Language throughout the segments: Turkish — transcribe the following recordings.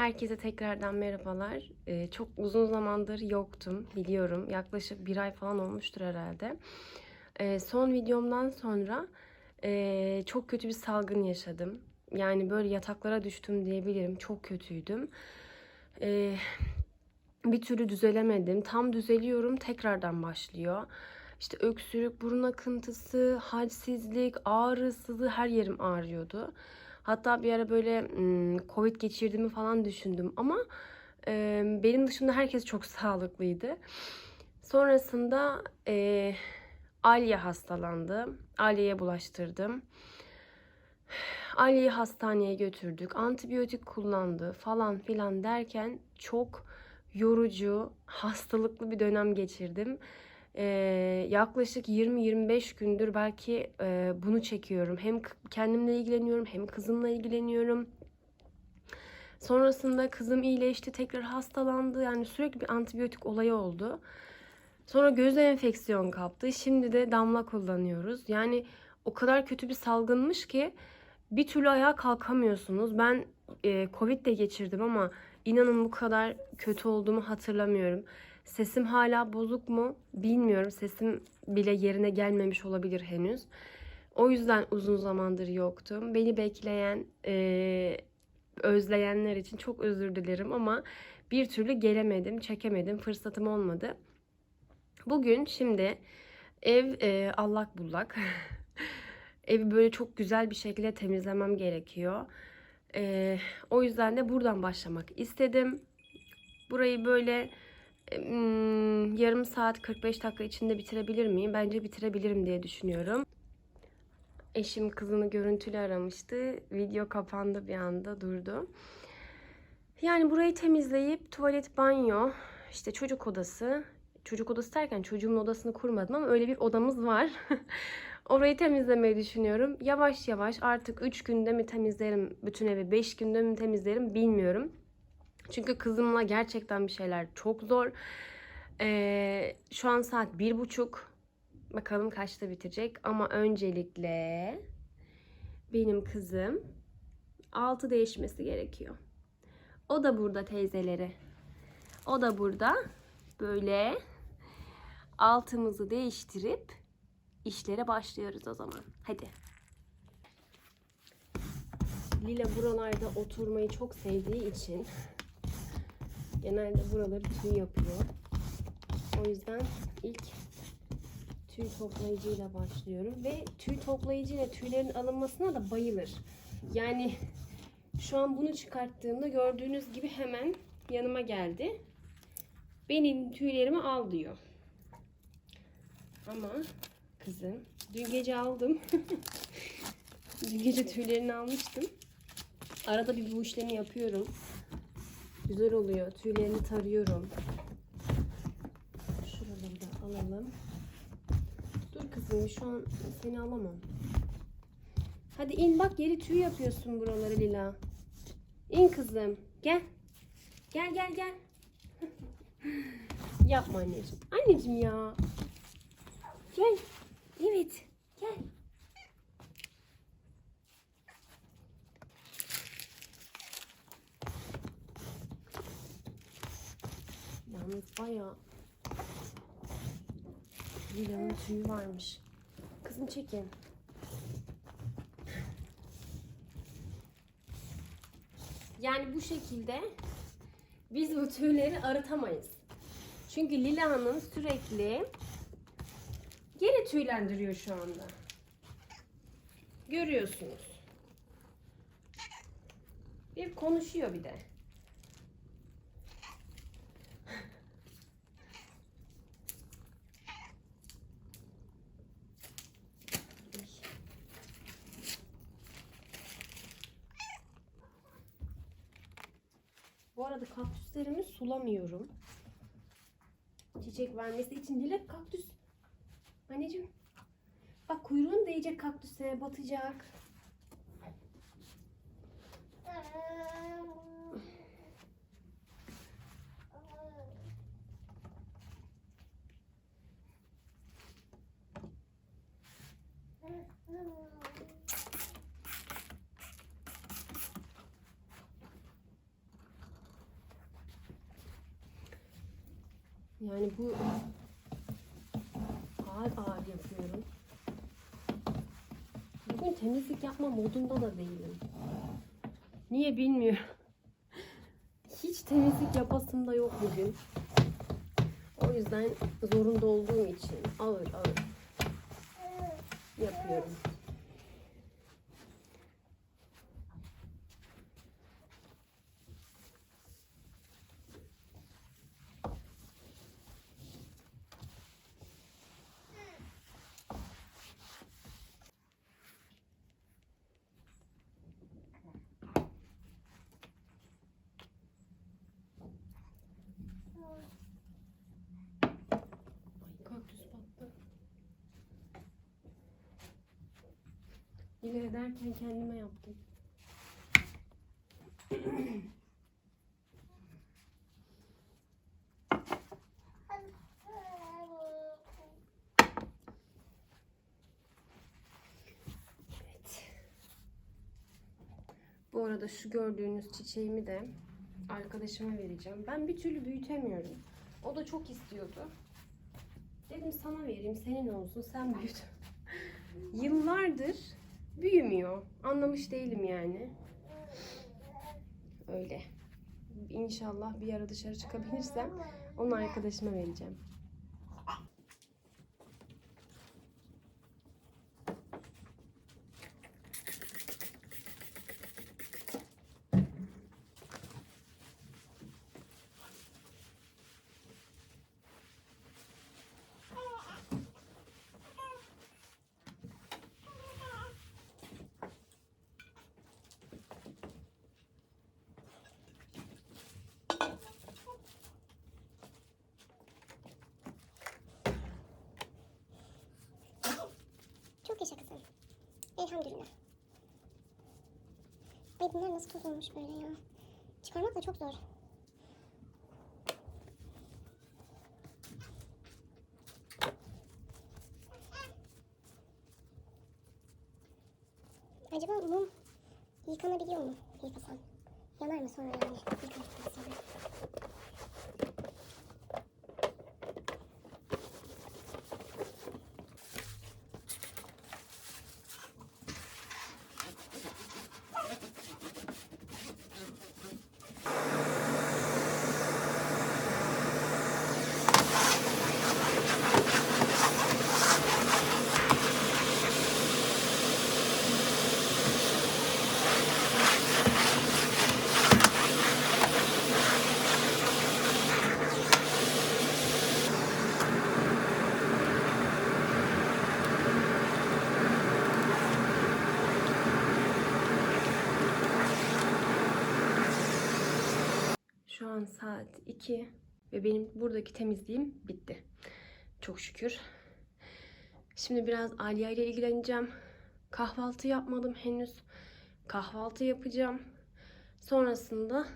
Herkese tekrardan merhabalar. Ee, çok uzun zamandır yoktum biliyorum. Yaklaşık bir ay falan olmuştur herhalde. Ee, son videomdan sonra e, çok kötü bir salgın yaşadım. Yani böyle yataklara düştüm diyebilirim. Çok kötüydüm. Ee, bir türlü düzelemedim. Tam düzeliyorum tekrardan başlıyor. İşte öksürük, burun akıntısı, halsizlik, ağrı, sızı her yerim ağrıyordu. Hatta bir ara böyle Covid geçirdiğimi falan düşündüm ama benim dışımda herkes çok sağlıklıydı. Sonrasında e, Alya hastalandı. Alya'ya bulaştırdım. Alya'yı hastaneye götürdük. Antibiyotik kullandı falan filan derken çok yorucu, hastalıklı bir dönem geçirdim. Ee, yaklaşık 20-25 gündür belki e, bunu çekiyorum. Hem kendimle ilgileniyorum hem kızımla ilgileniyorum. Sonrasında kızım iyileşti, tekrar hastalandı. Yani sürekli bir antibiyotik olayı oldu. Sonra göze enfeksiyon kaptı. Şimdi de damla kullanıyoruz. Yani o kadar kötü bir salgınmış ki bir türlü ayağa kalkamıyorsunuz. Ben e, Covid de geçirdim ama inanın bu kadar kötü olduğumu hatırlamıyorum. Sesim hala bozuk mu bilmiyorum. Sesim bile yerine gelmemiş olabilir henüz. O yüzden uzun zamandır yoktum. Beni bekleyen, e, özleyenler için çok özür dilerim ama bir türlü gelemedim, çekemedim, fırsatım olmadı. Bugün şimdi ev e, allak bullak. Evi böyle çok güzel bir şekilde temizlemem gerekiyor. E, o yüzden de buradan başlamak istedim. Burayı böyle yarım saat 45 dakika içinde bitirebilir miyim? Bence bitirebilirim diye düşünüyorum. Eşim kızını görüntülü aramıştı. Video kapandı bir anda durdu. Yani burayı temizleyip tuvalet, banyo, işte çocuk odası. Çocuk odası derken çocuğumun odasını kurmadım ama öyle bir odamız var. Orayı temizlemeyi düşünüyorum. Yavaş yavaş artık 3 günde mi temizlerim bütün evi, 5 günde mi temizlerim bilmiyorum. Çünkü kızımla gerçekten bir şeyler çok zor. Ee, şu an saat bir buçuk. Bakalım kaçta bitecek. Ama öncelikle benim kızım altı değişmesi gerekiyor. O da burada teyzeleri. O da burada. Böyle altımızı değiştirip işlere başlıyoruz o zaman. Hadi. Lila buralarda oturmayı çok sevdiği için genelde buraları tüy yapıyor. O yüzden ilk tüy toplayıcıyla başlıyorum ve tüy toplayıcıyla tüylerin alınmasına da bayılır. Yani şu an bunu çıkarttığımda gördüğünüz gibi hemen yanıma geldi. Benim tüylerimi al diyor. Ama kızım dün gece aldım. dün gece tüylerini almıştım. Arada bir bu işlemi yapıyorum. Güzel oluyor. Tüylerini tarıyorum. Şuraları da alalım. Dur kızım şu an seni alamam. Hadi in bak geri tüy yapıyorsun buraları Lila. İn kızım. Gel. Gel gel gel. Yapma anneciğim. Anneciğim ya. Gel. Evet. Bayağı Lila'nın tüyü varmış. Kızım çekin. Yani bu şekilde biz bu tüyleri arıtamayız. Çünkü Lila'nın sürekli geri tüylendiriyor şu anda. Görüyorsunuz. Bir konuşuyor bir de. Arada kaktüslerimi sulamıyorum. Çiçek vermesi için dilek kaktüs. Anneciğim. Bak kuyruğun değecek kaktüse batacak. Yani bu ağır ağır yapıyorum. Bugün temizlik yapma modunda da değilim. Niye bilmiyorum. Hiç temizlik yapasım da yok bugün. O yüzden zorunda olduğum için ağır ağır yapıyorum. Ay kaktüs battı. Yine ederken kendime yaptım. Evet. Bu arada şu gördüğünüz çiçeğimi de arkadaşıma vereceğim. Ben bir türlü büyütemiyorum. O da çok istiyordu. Dedim sana vereyim, senin olsun, sen büyüt. Yıllardır büyümüyor. Anlamış değilim yani. Öyle. İnşallah bir ara dışarı çıkabilirsem onu arkadaşıma vereceğim. Çok yaşa kızım. Elhamdülillah. Ay bunlar nasıl toz olmuş böyle ya. Çıkarmak da çok zor. Acaba mum yıkanabiliyor mu yıkasam? Yanar mı sonra yani yıkadıktan sonra? Şu an saat 2 ve benim buradaki temizliğim bitti. Çok şükür. Şimdi biraz Aliye ile ilgileneceğim. Kahvaltı yapmadım henüz. Kahvaltı yapacağım. Sonrasında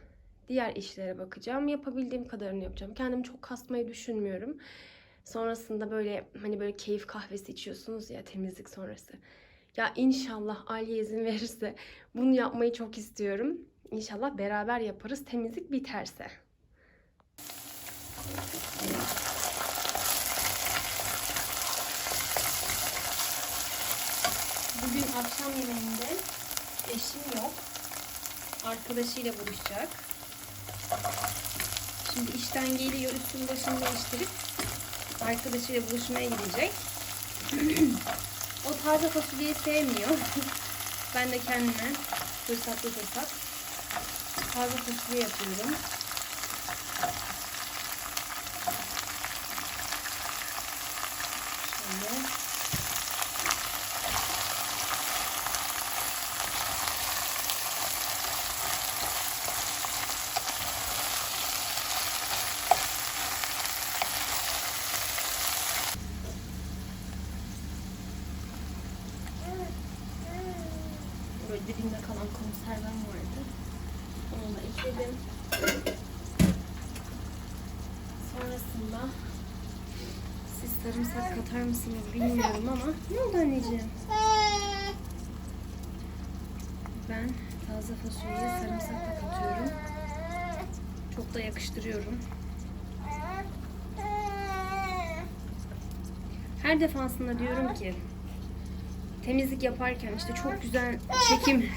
diğer işlere bakacağım. Yapabildiğim kadarını yapacağım. Kendimi çok kasmayı düşünmüyorum. Sonrasında böyle hani böyle keyif kahvesi içiyorsunuz ya temizlik sonrası. Ya inşallah Aliye izin verirse bunu yapmayı çok istiyorum. İnşallah beraber yaparız temizlik biterse. Bugün akşam yemeğinde eşim yok. Arkadaşıyla buluşacak. Şimdi işten geliyor üstünü başını değiştirip arkadaşıyla buluşmaya gidecek. o taze fasulyeyi sevmiyor. ben de kendime fırsatlı fırsat taze fasulye yapıyorum. Şöyle. Böyle dibinde kalan konservem vardı. Onu da ekledim. Sonrasında siz sarımsak katar mısınız bilmiyorum ama ne oldu anneciğim? Ben taze fasulyeyi sarımsakla katıyorum. Çok da yakıştırıyorum. her defasında diyorum ki temizlik yaparken işte çok güzel çekim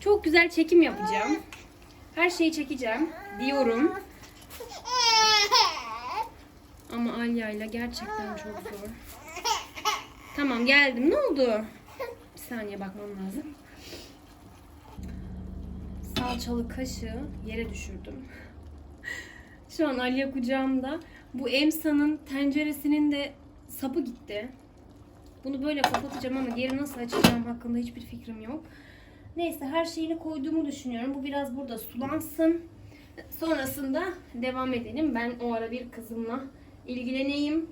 çok güzel çekim yapacağım. Her şeyi çekeceğim diyorum. Ama Alya ile gerçekten çok zor. Tamam geldim. Ne oldu? Bir saniye bakmam lazım. Salçalı kaşığı yere düşürdüm. Şu an Alya kucağımda. Bu Emsa'nın tenceresinin de sapı gitti. Bunu böyle kapatacağım ama geri nasıl açacağım hakkında hiçbir fikrim yok. Neyse her şeyini koyduğumu düşünüyorum. Bu biraz burada sulansın. Sonrasında devam edelim. Ben o ara bir kızımla ilgileneyim.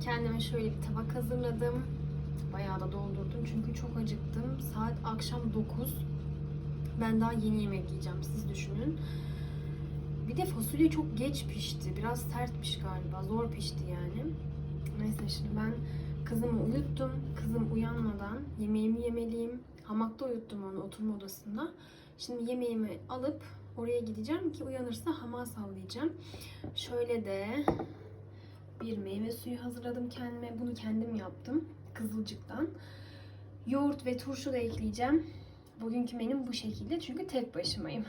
Kendime şöyle bir tabak hazırladım. Bayağı da doldurdum çünkü çok acıktım. Saat akşam 9. Ben daha yeni yemek yiyeceğim siz düşünün. Bir de fasulye çok geç pişti. Biraz sertmiş galiba. Zor pişti yani. Neyse şimdi ben kızımı uyuttum. Kızım uyanmadan yemeğimi yemeliyim. Hamakta uyuttum onu oturma odasında. Şimdi yemeğimi alıp oraya gideceğim ki uyanırsa hamağa sallayacağım. Şöyle de bir meyve suyu hazırladım kendime. Bunu kendim yaptım. Kızılcıktan. Yoğurt ve turşu da ekleyeceğim. Bugünkü menüm bu şekilde çünkü tek başımayım.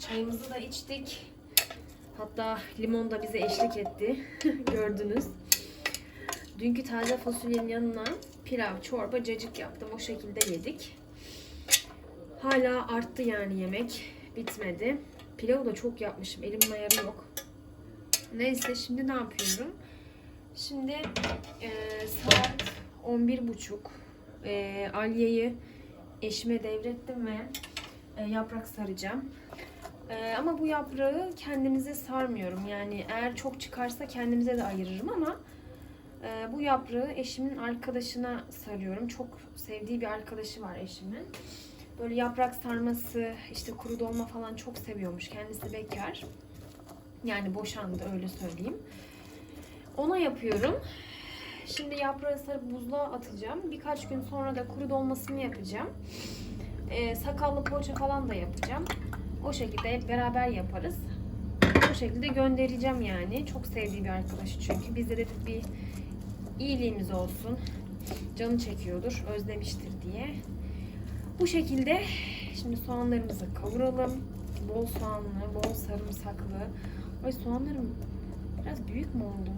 Çayımızı da içtik. Hatta limon da bize eşlik etti. Gördünüz. Dünkü taze fasulyenin yanına pilav, çorba, cacık yaptım. O şekilde yedik. Hala arttı yani yemek. Bitmedi. Pilavı da çok yapmışım. Elimin ayarı yok. Neyse şimdi ne yapıyorum? Şimdi e, saat 11.30 e, Aliye'yi eşime devrettim ve e, yaprak saracağım. E, ama bu yaprağı kendimize sarmıyorum. Yani eğer çok çıkarsa kendimize de ayırırım ama e, bu yaprağı eşimin arkadaşına sarıyorum. Çok sevdiği bir arkadaşı var eşimin. Böyle yaprak sarması, işte kuru dolma falan çok seviyormuş. Kendisi bekar. Yani boşandı öyle söyleyeyim. Ona yapıyorum. Şimdi yaprağı sarıp buzluğa atacağım. Birkaç gün sonra da kuru dolmasını yapacağım. Ee, sakallı poğaça falan da yapacağım. O şekilde hep beraber yaparız. O şekilde göndereceğim yani. Çok sevdiği bir arkadaşı çünkü. Biz de bir iyiliğimiz olsun. Canı çekiyordur, özlemiştir diye. Bu şekilde şimdi soğanlarımızı kavuralım. Bol soğanlı, bol sarımsaklı. Ay soğanlarım biraz büyük mü oldu?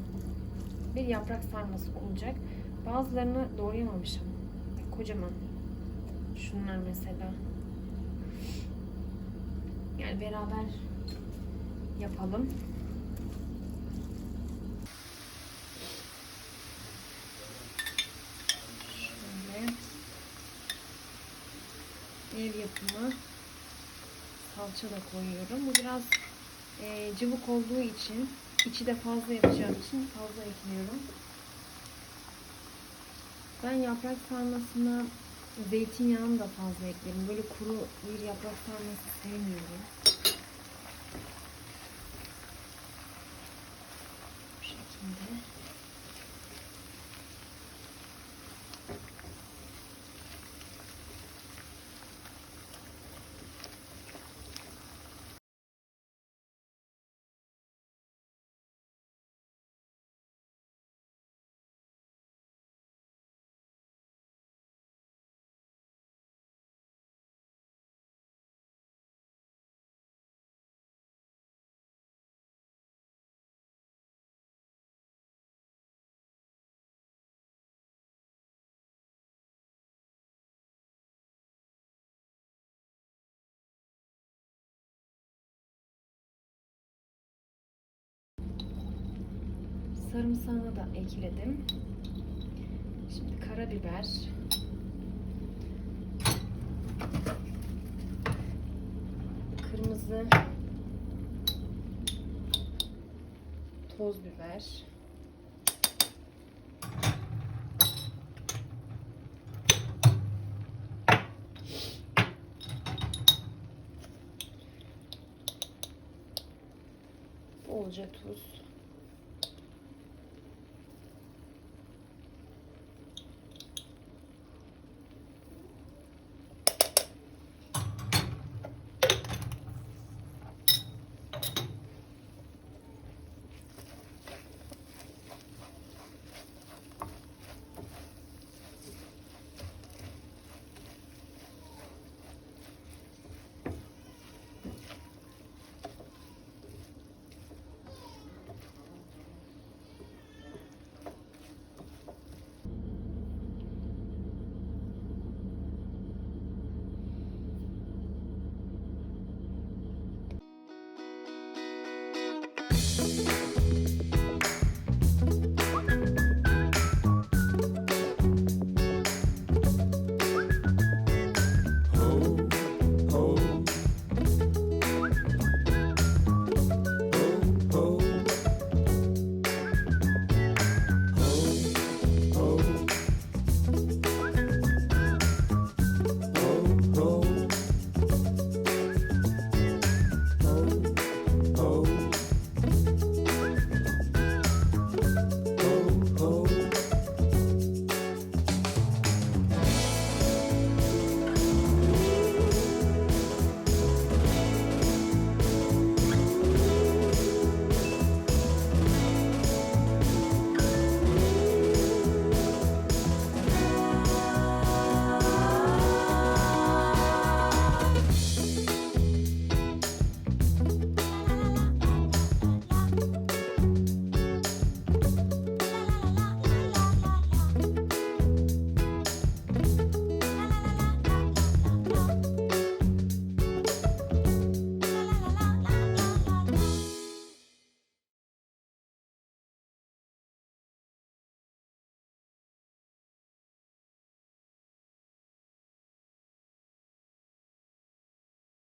Bir yaprak sarması olacak. Bazılarını doğrayamamışım. Kocaman. Şunlar mesela. Yani beraber yapalım. Şöyle ev yapımı salça da koyuyorum. Bu biraz e, cıvık olduğu için içi de fazla yapacağım için fazla ekliyorum. Ben yaprak sarmasına zeytinyağını da fazla eklerim. Böyle kuru bir yaprak sarması sevmiyorum. Bu şekilde. Sarımsağını da ekledim. Şimdi karabiber. Kırmızı toz biber. Bolca tuz.